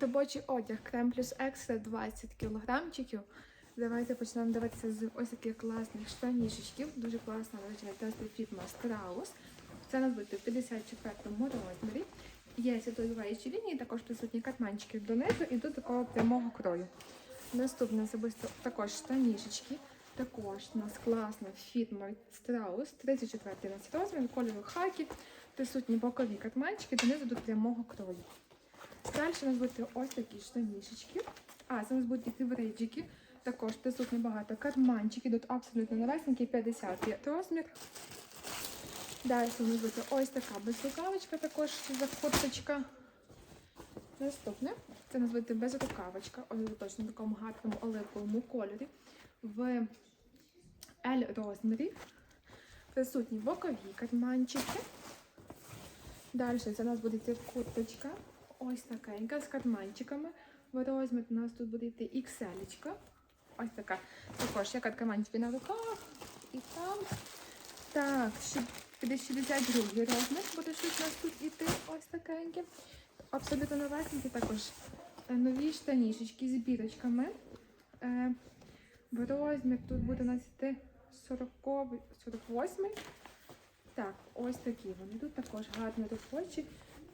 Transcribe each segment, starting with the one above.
робочий одяг крем плюс екстра 20 кілограмчиків. Давайте почнемо дивитися з ось таких класних штанішечків. Дуже класно виглядає тести фітма Страус. Це у в 54-му розмірі. Є світловіючі лінії, також присутні катманчики донизу і до такого прямого крою. Наступне особисто також штанішечки. Також у нас класна фітма Страус, 34 у нас розмір, кольору хакі, присутні бокові катманчики донизу до прямого крою. Далі у нас будуть ось такі штанішечки. А, це у нас будуть йти в рейджики. Також присутні багато карманчиків, тут абсолютно новесенький, 50 розмір. Далі у нас буде ось така безрукавочка, також за курточка. Наступне це у нас буде безрукавочка, ось точно в такому гарному оливковому кольорі. В L розмірі. Присутні бокові карманчики. Далі це у нас буде курточка. Ось такенька з карманчиками. В розмір у нас тут буде йти XL. Ось така. Також є карманчики на руках і там. Так, ще 52 розмір буде щось у нас тут іти. Ось такеньке. Абсолютно новесенькі також е, нові штанішечки з бірочками. Е, розмір тут буде у нас йти 40, 48. Так, ось такі вони. Тут також гарні робочі.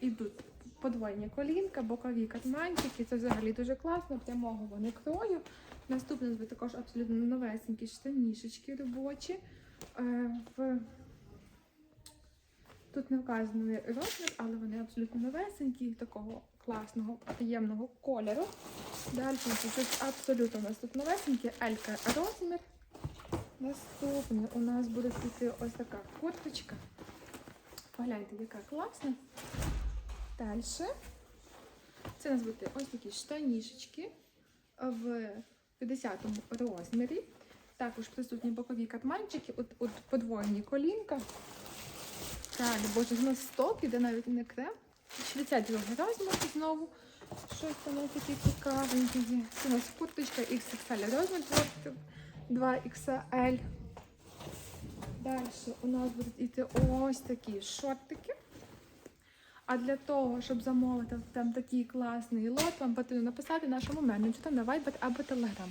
Ідуть подвойні колінка, бокові карманчики. Це взагалі дуже класно, прямого вони крою. Наступне буде також абсолютно новесенькі штанішечки робочі. Е, в... Тут не вказаний розмір, але вони абсолютно новесенькі, такого класного, приємного кольору. Далі тут абсолютно у нас новесенькі, Елька розмір. Наступне у нас буде ось така курточка. Погляньте, яка класна. Далі. Це у нас будуть ось такі штанішечки в 50-му розмірі. Також присутні бокові катманчики, от, от подвоєні колінка. Так, боже, у нас стоп, іде навіть не крем. 62 розмір знову. Щось там таке цікавеньке. Це у нас курточка XXL розмір 2XL. Далі у нас будуть йти ось такі шортики. А для того, щоб замовити там такий класний лот, вам потрібно написати нашому менеджеру на Viber або Telegram.